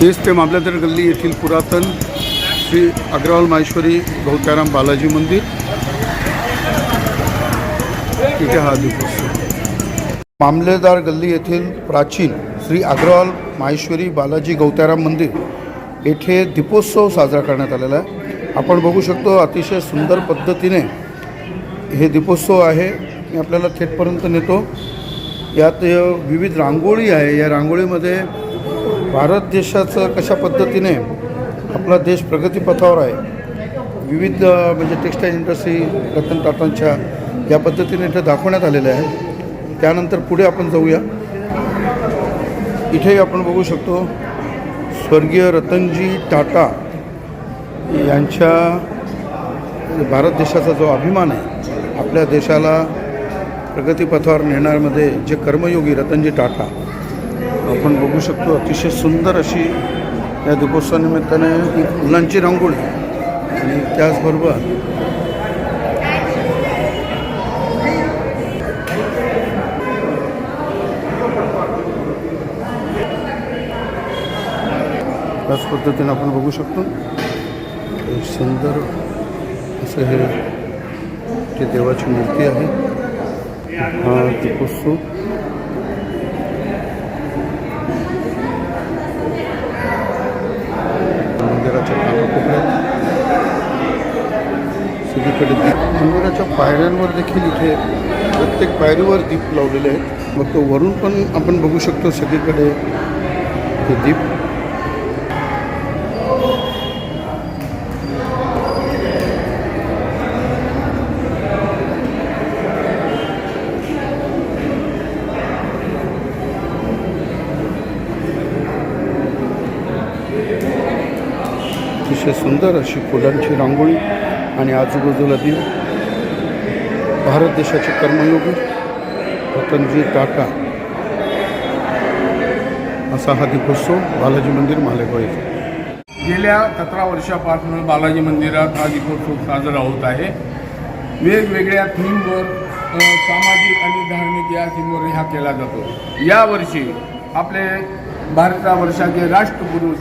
हेच ते मामलेदार गल्ली येथील पुरातन श्री अग्रवाल माहेश्वरी गौताराम बालाजी मंदिर। तिथे हा दीपोत्सव मामलेदार गल्ली येथील प्राचीन श्री अग्रवाल माहेश्वरी बालाजी गौताराम मंदिर येथे दीपोत्सव साजरा करण्यात आलेला आहे. आपण बघू शकतो अतिशय सुंदर पद्धतीने हे दीपोत्सव आहे. मी आपल्याला थेटपर्यंत नेतो. यात विविध रांगोळी आहे. या रांगोळीमध्ये भारत देशाचं कशा पद्धतीने आपला देश प्रगतीपथावर आहे विविध म्हणजे टेक्स्टाईल इंडस्ट्री रतन टाटांच्या या पद्धतीने इथे दाखवण्यात आलेलं आहे. त्यानंतर पुढे आपण जाऊया. इथेही आपण बघू शकतो स्वर्गीय रतनजी टाटा यांच्या भारत देशाचा जो अभिमान आहे आपल्या देशाला प्रगतीपथावर नेण्यामध्ये जे कर्मयोगी रतनजी टाटा आपण बघू शकतो अतिशय सुंदर अशी या दीपोत्सवानिमित्ताने ही फुलांची रांगोळी आणि त्याचबरोबर त्याच पद्धतीने आपण बघू शकतो सुंदर असं हे ते देवाची मूर्ती आहे हा दीपोत्सव मंदिराच्या कानाकोपऱ्यात सगळीकडे दीप. मंदिराच्या पायऱ्यांवर देखील इथे प्रत्येक पायरीवर दीप लावलेले आहेत. मग तो वरून पण आपण बघू शकतो सगळीकडे हे दीप. अतिशय सुंदर अशी फुलांची रांगोळी. आणि आजूबाजूला ती भारत देशाचे कर्मयोगी रतनजी टाटा असा हा दीपोत्सव बालाजी मंदिर मालेगाव येथे. गेल्या सतरा वर्षापासून बालाजी मंदिरात हा दीपोत्सव साजरा होत आहे. वेगवेगळ्या थीमवर सामाजिक आणि धार्मिक या थीमवर हा केला जातो. यावर्षी आपले भारतवर्षाचे राष्ट्रपुरुष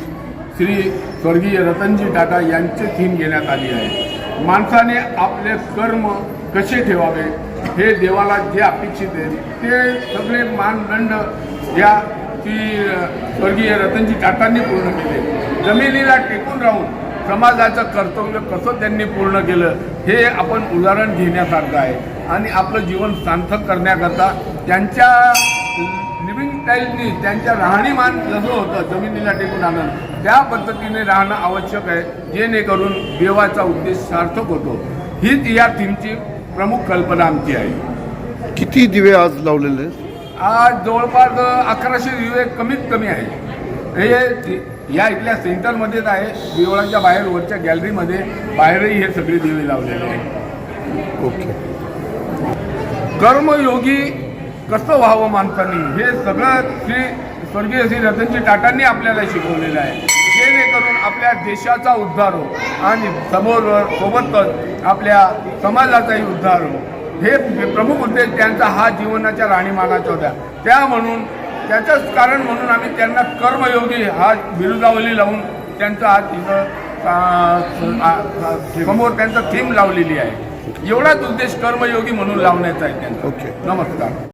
श्री स्वर्गीय रतनजी टाटा यांची थीम घेण्यात आली आहे. माणसाने आपले कर्म कसे ठेवावे हे देवाला जे अपेक्षित आहे ते सगळे मानदंड या ती स्वर्गीय रतनजी टाटांनी पूर्ण केले. जमिनीला टेकून राहून समाजाचं कर्तव्य कसं त्यांनी पूर्ण केलं हे आपण उदाहरण घेण्यासारखं आहे. आणि आपलं जीवन सार्थक करण्याकरता त्यांच्या लिव्हिंग स्टाईलनी त्यांच्या राहणीमान जसं होतं जमिनीला टेकून राहणं त्या पद्धतीने राहणं आवश्यक आहे जेणेकरून देवाचा उद्देश सार्थक होतो. हीच या थीमची प्रमुख कल्पना आमची आहे. किती दिवे आज लावलेले? आज जवळपास अकराशे दिवे कमीत कमी आहे हे या इथल्या सेंटरमध्येच आहे देवळाच्या बाहेर वरच्या गॅलरीमध्ये बाहेरही हे सगळे दिवे लावलेले आहेत. ओके. कर्मयोगी कसं व्हावं माणसांनी? हे सगळं श्री स्वर्गीय श्री रतनजी टाटांनी आपल्याला शिकवलेलं आहे. जेणेकरून आपल्या देशाचा उद्धार हो आणि समोर सोबतच आपल्या समाजाचाही उद्धार हो हे प्रमुख उद्देश त्यांचा हा जीवनाच्या राहणीमानाचा होता. त्या म्हणून त्याचंच कारण म्हणून आम्ही त्यांना कर्मयोगी हा बिरुदावली लावून त्यांचा आज तिथं समोर त्यांचं थीम लावलेली आहे. एवढाच उद्देश कर्मयोगी म्हणून लावण्याचा आहे त्यांचा. ओके. नमस्कार.